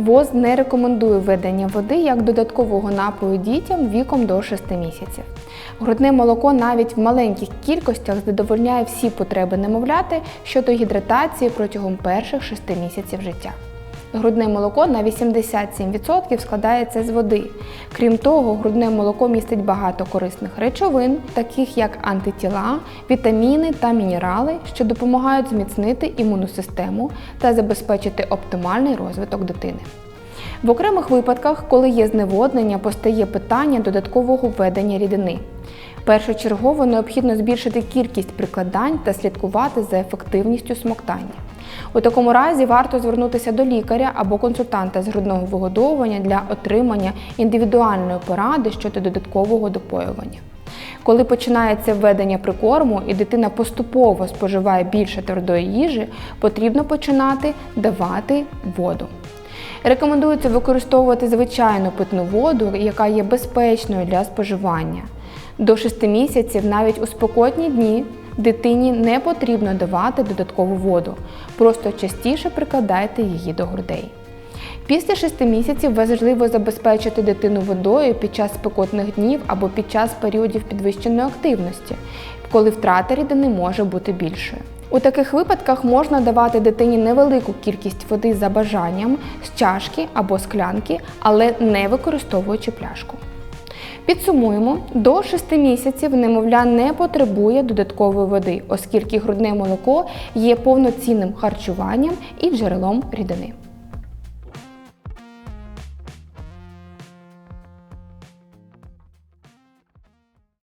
ВОЗ не рекомендує введення води як додаткового напою дітям віком до 6 місяців. Грудне молоко навіть в маленьких кількостях задовольняє всі потреби немовляти щодо гідратації протягом перших 6 місяців життя. Грудне молоко на 87% складається з води. Крім того, грудне молоко містить багато корисних речовин, таких як антитіла, вітаміни та мінерали, що допомагають зміцнити імунну систему та забезпечити оптимальний розвиток дитини. В окремих випадках, коли є зневоднення, постає питання додаткового введення рідини. Першочергово необхідно збільшити кількість прикладань та слідкувати за ефективністю смоктання. У такому разі варто звернутися до лікаря або консультанта з грудного вигодовування для отримання індивідуальної поради щодо додаткового допоювання. Коли починається введення прикорму і дитина поступово споживає більше твердої їжі, потрібно починати давати воду. Рекомендується використовувати звичайну питну воду, яка є безпечною для споживання. До 6 місяців навіть у спекотні дні дитині не потрібно давати додаткову воду, просто частіше прикладайте її до грудей. Після 6 місяців важливо забезпечити дитину водою під час спекотних днів або під час періодів підвищеної активності, коли втрата рідини може бути більшою. У таких випадках можна давати дитині невелику кількість води за бажанням з чашки або склянки, але не використовуючи пляшку. Підсумуємо, до 6 місяців немовля не потребує додаткової води, оскільки грудне молоко є повноцінним харчуванням і джерелом рідини.